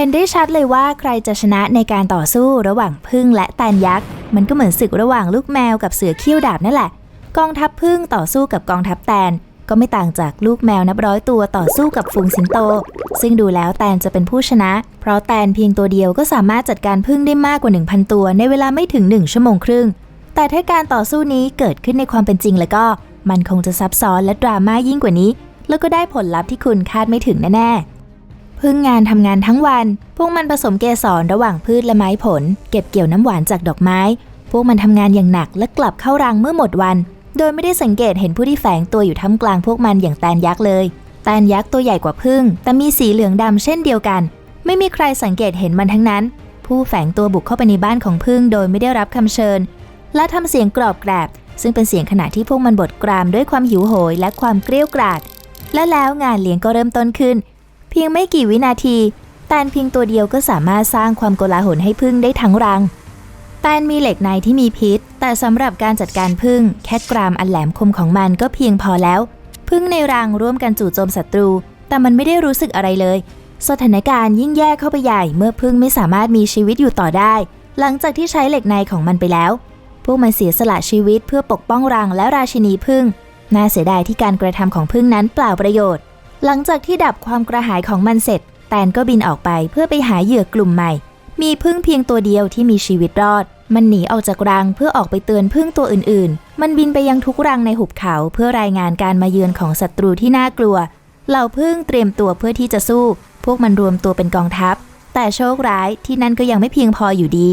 เห็นได้ชัดเลยว่าใครจะชนะในการต่อสู้ระหว่างพึ่งและแตนยักษ์ มันก็เหมือนศึกระหว่างลูกแมวกับเสือเขี้ยวดาบนั่นแหละ กองทัพพึ่งต่อสู้กับกองทัพแตน ก็ไม่ต่างจากลูกแมวนับร้อยตัวต่อสู้กับฝูงสิงโต ซึ่งดูแล้วแตนจะเป็นผู้ชนะ เพราะแตนเพียงตัวเดียวก็สามารถจัดการพึ่งได้มากกว่า 1,000 ตัวในเวลาไม่ถึง 1 ชั่วโมงครึ่ง แต่ถ้าการต่อสู้นี้เกิดขึ้นในความเป็นจริงแล้วก็ มันคงจะซับซ้อนและดราม่ายิ่งกว่านี้ แล้วก็ได้ผลลัพธ์ที่คุณคาดไม่ถึงแน่ๆ พึ่งงานทำงานทั้งวัน พวกมันผสมเกสรระหว่างพืชและไม้ผล เก็บเกี่ยวน้ำหวานจากดอกไม้ พวกมันทำงานอย่างหนักและกลับเข้ารังเมื่อหมดวัน โดยไม่ได้สังเกตเห็นผู้ที่แฝงตัวอยู่ท่ามกลางพวกมันอย่างแตนยักษ์เลย แตนยักษ์ตัวใหญ่กว่าพึ่ง แต่มีสีเหลืองดำเช่นเดียวกัน ไม่มีใครสังเกตเห็นมันทั้งนั้น ผู้แฝงตัวบุกเข้าไปในบ้านของพึ่งโดยไม่ได้รับคำเชิญ และทำเสียงกรอบแกรบ ซึ่งเป็นเสียงขณะที่พวกมันบดกรามด้วยความหิวโหยและความเกรี้ยวกราดและแล้วงานเลี้ยงก็เริ่มต้นขึ้น เพียงไม่กี่วินาที แตนเพียงตัวเดียวก็สามารถสร้างความโกลาหลให้พึ่งได้ทั้งรัง แตนมีเหล็กในที่มีพิษ แต่สำหรับการจัดการพึ่งแค่กรามอันแหลมคมของมันก็เพียงพอแล้ว พึ่งในรังร่วมกันจู่โจมศัตรู แต่มันไม่ได้รู้สึกอะไรเลย สถานการณ์ยิ่งแย่เข้าไปใหญ่เมื่อพึ่งไม่สามารถมีชีวิตอยู่ต่อได้ หลังจากที่ใช้เหล็กในของมันไปแล้ว พวกมันเสียสละชีวิตเพื่อปกป้องรังและราชินีพึ่งน่าเสียดายที่การกระทำของพึ่งนั้นเปล่าประโยชน์ หลังจากที่ดับความกระหายของมันเสร็จ แตนก็บินออกไปเพื่อไปหาเหยื่อกลุ่มใหม่ มีพึ่งเพียงตัวเดียวที่มีชีวิตรอด มันหนีออกจากรังเพื่อออกไปเตือนพึ่งตัวอื่นๆ มันบินไปยังทุกรังในหุบเขาเพื่อรายงานการมาเยือนของศัตรูที่น่ากลัว เหล่าพึ่งเตรียมตัวเพื่อที่จะสู้ พวกมันรวมตัวเป็นกองทัพ แต่โชคร้ายที่นั่นก็ยังไม่เพียงพออยู่ดี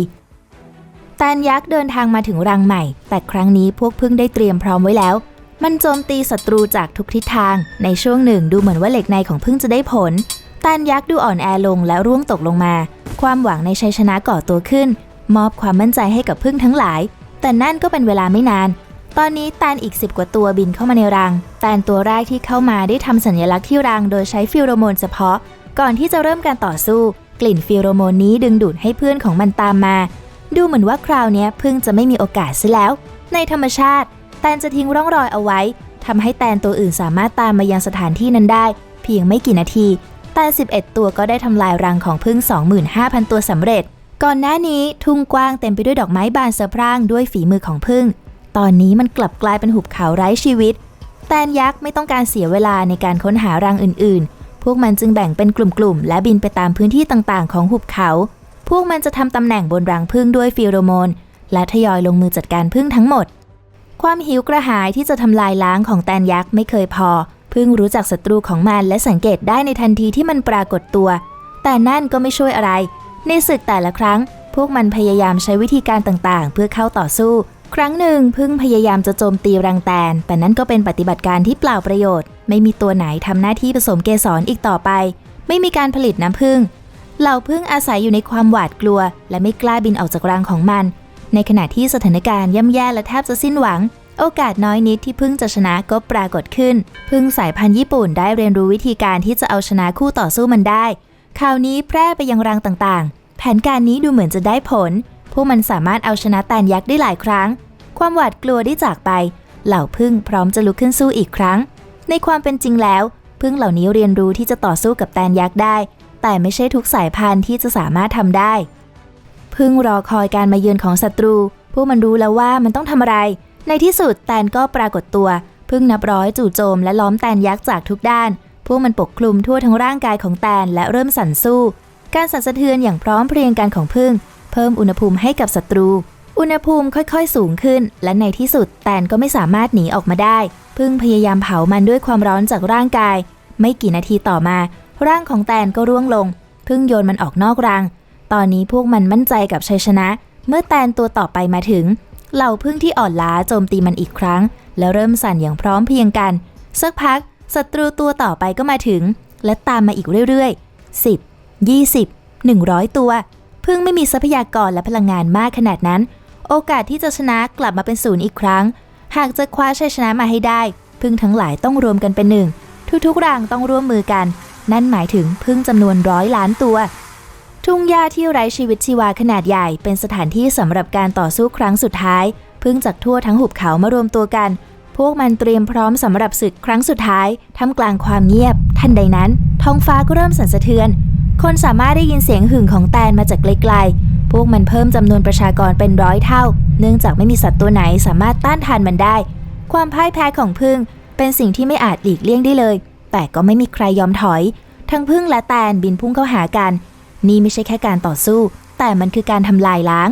แตนยักษ์เดินทางมาถึงรังใหม่ แต่ครั้งนี้พวกพึ่งได้เตรียมพร้อมไว้แล้ว มันโจมตีศัตรูจากทุกทิศทาง ในช่วงหนึ่งดูเหมือนว่าเหล็กในของพึ่งจะได้ผลแตนยักษ์ดูอ่อนแอลงและร่วงตกลงมา ความหวังในชัยชนะก่อตัวขึ้น มอบความมั่นใจให้กับพึ่งทั้งหลาย แต่นั่นก็เป็นเวลาไม่นาน ตอนนี้แตนอีกสิบกว่าตัวบินเข้ามาในรังแตนตัวแรกที่เข้ามาได้ทำสัญลักษณ์ที่รัง โดยใช้ฟิโรโมนเฉพาะ ก่อนที่จะเริ่มการต่อสู้ กลิ่นฟิโรโมนนี้ดึงดูดให้เพื่อนของมันตามมา ดูเหมือนว่าคราวนี้พึ่งจะไม่มีโอกาสซะแล้ว ในธรรมชาติ ตนจะทิ้งร่องรอยเอาไว้ทำให้แตนตัวอื่นสามารถตามมายังสถานที่นั้นได้ เพียงไม่กี่นาที แตน 11 ตัวก็ได้ทำลายรังของพึ่ง 25,000 ตัวสำเร็จ ก่อนหน้านี้ทุ่งกว้างเต็มไปด้วยดอกไม้บานสะพรั่งด้วยฝีมือของพึ่ง ตอนนี้มันกลับกลายเป็นหุบเขาไร้ชีวิต แตนยักษ์ไม่ต้องการเสียเวลาในการค้นหารังอื่น ๆ พวกมันจึงแบ่งเป็นกลุ่ม ๆ และบินไปตามพื้นที่ต่าง ๆ ของหุบเขา พวกมันจะทำตำแหน่งบนรังพึ่งด้วยฟีโรโมน และทยอยลงมือจัดการพึ่งทั้งหมด ความหิวกระหายที่จะทำลายล้างของแตนยักษ์ไม่เคยพอพึ่งรู้จักศัตรูของมันและสังเกตได้ในทันทีที่มันปรากฏตัว แต่นั่นก็ไม่ช่วยอะไร ในศึกแต่ละครั้ง พวกมันพยายามใช้วิธีการต่างๆ เพื่อเข้าต่อสู้ ครั้งหนึ่งพึ่งพยายามจะโจมตีรังแตน แต่นั่นก็เป็นปฏิบัติการที่เปล่าประโยชน์ ไม่มีตัวไหนทำหน้าที่ผสมเกสรอีกต่อไป ไม่มีการผลิตน้ำพึ่งเหล่าพึ่งอาศัยอยู่ในความหวาดกลัว และไม่กล้าบินออกจากรังของมัน ในขณะที่สถานการณ์ย่ำแย่และแทบจะสิ้นหวัง โอกาสน้อยนิดที่พึ่งจะชนะก็ปรากฏขึ้น พึ่งสายพันธุ์ญี่ปุ่นได้เรียนรู้วิธีการที่จะเอาชนะคู่ต่อสู้มันได้ข่าวนี้แพร่ไปยังรังต่างๆ แผนการนี้ดูเหมือนจะได้ผลพวกมันสามารถเอาชนะแตนยักษ์ได้หลายครั้ง ความหวาดกลัวได้จากไป เหล่าพึ่งพร้อมจะลุกขึ้นสู้อีกครั้ง ในความเป็นจริงแล้ว พึ่งเหล่านี้เรียนรู้ที่จะต่อสู้กับแตนยักษ์ได้ แต่ไม่ใช่ทุกสายพันธุ์ที่จะสามารถทำได้ พึ่งรอคอยการมาเยือนของศัตรู พวกมันรู้แล้วว่ามันต้องทำอะไร ในที่สุดแตนก็ปรากฏตัว พึ่งนับร้อยจู่โจมและล้อมแตนยักษ์จากทุกด้าน พวกมันปกคลุมทั่วทั้งร่างกายของแตนและเริ่มสั่นสู้ การสั่นสะเทือนอย่างพร้อมเพรียงกันของพึ่ง เพิ่มอุณหภูมิให้กับศัตรู อุณหภูมิค่อยๆ สูงขึ้น และในที่สุดแตนก็ไม่สามารถหนีออกมาได้ พึ่งพยายามเผามันด้วยความร้อนจากร่างกาย ไม่กี่นาทีต่อมา ร่างของแตนก็ร่วงลง พึ่งโยนมันออกนอกรัง ตอนนี้พวกมันมั่นใจกับชัยชนะ เมื่อแตนตัวต่อไปมาถึง เหล่าพึ่งที่อ่อนล้าโจมตีมันอีกครั้ง แล้วเริ่มสั่นอย่างพร้อมเพียงกัน สักพักศัตรูตัวต่อไปก็มาถึง และตามมาอีกเรื่อยๆ 10 20 100 ตัว พึ่งไม่มีทรัพยากรและพลังงานมากขนาดนั้น โอกาสที่จะชนะกลับมาเป็นศูนย์อีกครั้ง หากจะคว้าชัยชนะมาให้ได้ พึ่งทั้งหลายต้องรวมกันเป็นหนึ่งทุกๆรังต้องร่วมมือกัน นั่นหมายถึงพึ่งจำนวนร้อยล้านตัว ทุ่งหญ้าที่ไร้ชีวิตชีวาขนาดใหญ่ เป็นสถานที่สำหรับการต่อสู้ครั้งสุดท้าย พึ่งจากทั่วทั้งหุบเขามารวมตัวกัน พวกมันเตรียมพร้อมสำหรับศึกครั้งสุดท้ายท่ามกลางความเงียบ ทันใดนั้น ท้องฟ้าก็เริ่มสั่นสะเทือน คนสามารถได้ยินเสียงหึ่งของแตนมาจากไกลๆ พวกมันเพิ่มจำนวนประชากรเป็นร้อยเท่า เนื่องจากไม่มีสัตว์ตัวไหนสามารถต้านทานมันได้ ความพ่ายแพ้ของพึ่งเป็นสิ่งที่ไม่อาจหลีกเลี่ยงได้เลย แต่ก็ไม่มีใครยอมถอย ทั้งพึ่งและแตนบินพุ่งเข้าหากัน นี่ไม่ใช่แค่การต่อสู้ แต่มันคือการทำลายล้าง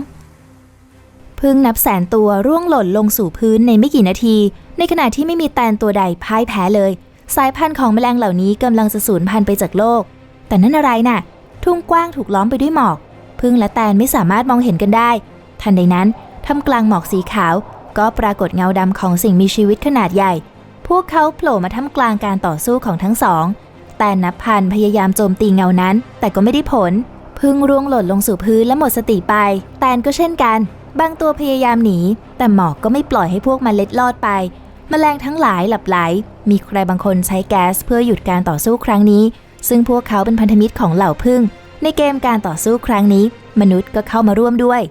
พึ่งนับแสนตัวร่วงหล่นลงสู่พื้นในไม่กี่นาที ในขณะที่ไม่มีแตนตัวใดพ่ายแพ้เลย สายพันธุ์ของแมลงเหล่านี้กำลังจะสูญพันธุ์ไปจากโลก แต่นั่นอะไรน่ะ ทุ่งกว้างถูกล้อมไปด้วยหมอก พึ่งและแตนไม่สามารถมองเห็นกันได้ ทันใดนั้นท่ามกลางหมอกสีขาว ก็ปรากฏเงาดำของสิ่งมีชีวิตขนาดใหญ่ พวกเขาโผล่มาท่ามกลางการต่อสู้ของทั้งสอง ต่นับพันพยายามโจมตีเงานั้น แต่ก็ไม่ได้ผล พึ่งร่วงหล่นลงสู่พื้นและหมดสติไป แตนก็เช่นกัน บางตัวพยายามหนี แต่หมอกก็ไม่ปล่อยให้พวกมันเล็ดลอดไปแมลงทั้งหลายหลับไหล มีใครบางคนใช้แก๊สเพื่อหยุดการต่อสู้ครั้งนี้ ซึ่งพวกเขาเป็นพันธมิตรของเหล่าพึ่ง ในเกมการต่อสู้ครั้งนี้ มนุษย์ก็เข้ามาร่วมด้วย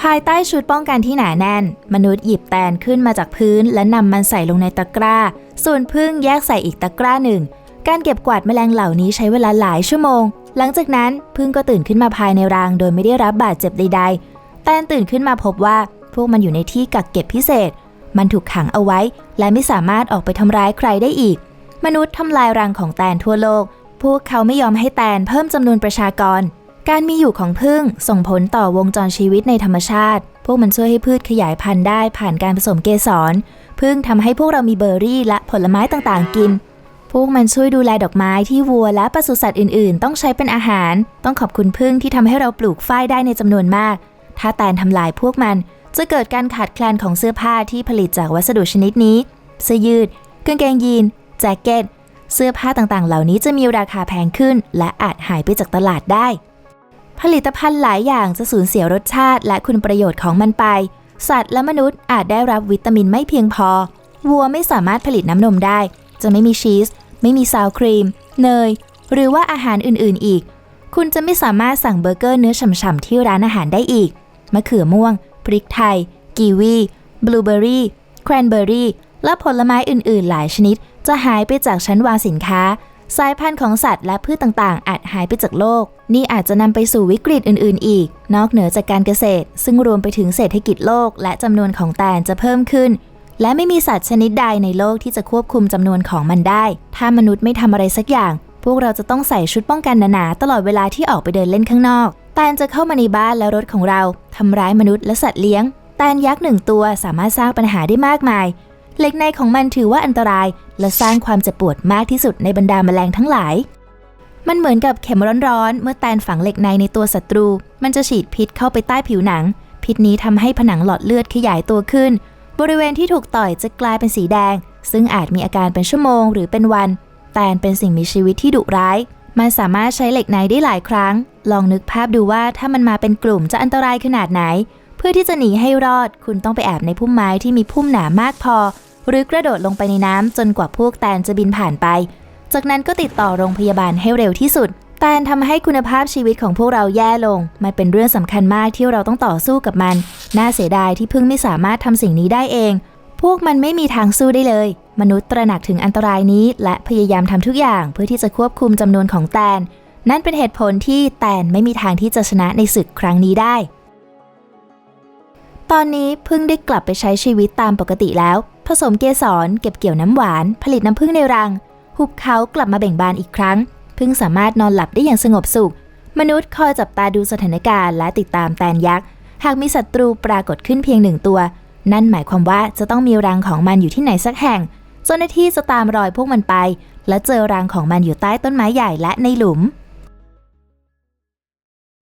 ภายใต้ชุดป้องกันที่หนาแน่น มนุษย์หยิบแตนขึ้นมาจากพื้น และนำมันใส่ลงในตะกร้า ส่วนพึ่งแยกใส่อีกตะกร้าหนึ่ง การเก็บกวาดแมลงเหล่านี้ใช้เวลาหลายชั่วโมง หลังจากนั้นพึ่งก็ตื่นขึ้นมาภายในรัง โดยไม่ได้รับบาดเจ็บใด ๆ แตนตื่นขึ้นมาพบว่าพวกมันอยู่ในที่กักเก็บพิเศษ มันถูกขังเอาไว้ และไม่สามารถออกไปทำร้ายใครได้อีก มนุษย์ทำลายรังของแตนทั่วโลก พวกเขาไม่ยอมให้แตนเพิ่มจำนวนประชากร การมีอยู่ของพึ่งส่งผลต่อวงจรชีวิตในธรรมชาติ พวกมันช่วยให้พืชขยายพันธุ์ได้ผ่านการผสมเกสร พึ่งทำให้พวกเรามีเบอร์รี่และผลไม้ต่างๆกิน พวกมันช่วยดูแลดอกไม้ที่วัวและปศุสัตว์อื่นๆ ต้องใช้เป็นอาหาร ต้องขอบคุณพึ่งที่ทำให้เราปลูกฝ้ายได้ในจำนวนมาก ถ้าแตนทำลายพวกมันจะเกิดการขาดแคลนของเสื้อผ้าที่ผลิตจากวัสดุชนิดนี้ เสื้อยืดกางเกงยีนแจ็คเก็ต เสื้อผ้าต่างๆ เหล่านี้จะมีราคาแพงขึ้น และอาจหายไปจากตลาดได้ ผลิตภัณฑ์หลายอย่างจะสูญเสียรสชาติ และคุณประโยชน์ของมันไป สัตว์และมนุษย์อาจได้รับวิตามินไม่เพียงพอ วัวไม่สามารถผลิตน้ำนมได้ จะไม่มีชีส ไม่มีซาวครีม เนย หรือว่าอาหารอื่นๆอีก คุณจะไม่สามารถสั่งเบอร์เกอร์เนื้อฉ่ำๆที่ร้านอาหารได้อีก มะเขือม่วง พริกไทย กีวี บลูเบอร์รี่ แครนเบอร์รี่ และผลไม้อื่นๆ หลายชนิด จะหายไปจากชั้นวางสินค้า สายพันธุ์ของสัตว์และพืชต่างๆ อาจหายไปจากโลก นี่อาจจะนำไปสู่วิกฤตอื่นๆ อีก นอกเหนือจากการเกษตร ซึ่งรวมไปถึงเศรษฐกิจโลก และจำนวนของแตนจะเพิ่มขึ้น และไม่มีสัตว์ชนิดใดในโลกที่จะควบคุมจำนวนของมันได้ ถ้ามนุษย์ไม่ทำอะไรสักอย่าง พวกเราจะต้องใส่ชุดป้องกันหนาๆตลอดเวลาที่ออกไปเดินเล่นข้างนอก แตนจะเข้ามาในบ้านและรถของเราทำร้ายมนุษย์และสัตว์เลี้ยง แตนยักษ์หนึ่งตัวสามารถสร้างปัญหาได้มากมาย เหล็กในของมันถือว่าอันตราย และสร้างความเจ็บปวดมากที่สุดในบรรดาแมลงทั้งหลาย มันเหมือนกับเข็มร้อนๆ เมื่อแตนฝังเหล็กในในตัวศัตรู มันจะฉีดพิษเข้าไปใต้ผิวหนัง พิษนี้ทำให้ผนังหลอดเลือดขยายตัวขึ้น บริเวณที่ถูกต่อยจะกลายเป็นสีแดง ซึ่งอาจมีอาการเป็นชั่วโมงหรือเป็นวัน แตนเป็นสิ่งมีชีวิตที่ดุร้าย มันสามารถใช้เหล็กในได้หลายครั้ง ลองนึกภาพดูว่าถ้ามันมาเป็นกลุ่มจะอันตรายขนาดไหน เพื่อที่จะหนีให้รอด คุณต้องไปแอบในพุ่มไม้ที่มีพุ่มหนามากพอ หรือกระโดดลงไปในน้ำจนกว่าพวกแตนจะบินผ่านไป จากนั้นก็ติดต่อโรงพยาบาลให้เร็วที่สุด แตนทำให้คุณภาพชีวิตของพวกเราแย่ลง มันเป็นเรื่องสำคัญมากที่เราต้องต่อสู้กับมัน น่าเสียดายที่เพิ่งไม่สามารถทำสิ่งนี้ได้เอง พวกมันไม่มีทางสู้ได้เลย มนุษย์ตระหนักถึงอันตรายนี้ และพยายามทำทุกอย่างเพื่อที่จะควบคุมจำนวนของแตน นั่นเป็นเหตุผลที่แตนไม่มีทางที่จะชนะในศึกครั้งนี้ได้ ตอนนี้พึ่งได้กลับไปใช้ชีวิตตามปกติแล้ว ผสมเกสรเก็บเกี่ยวน้ำหวาน ผลิตน้ำพึ่งในรัง หุบเขากลับมาเบ่งบานอีกครั้ง พึ่งสามารถนอนหลับได้อย่างสงบสุข มนุษย์คอยจับตาดูสถานการณ์และติดตามแตนยักษ์ หากมีศัตรูปรากฏขึ้นเพียงหนึ่งตัว นั่นหมายความว่าจะต้องมีรังของมันอยู่ที่ไหนสักแห่ง เจ้าหน้าที่จะตามรอยพวกมันไป และเจอรังของมันอยู่ใต้ต้นไม้ใหญ่และในหลุม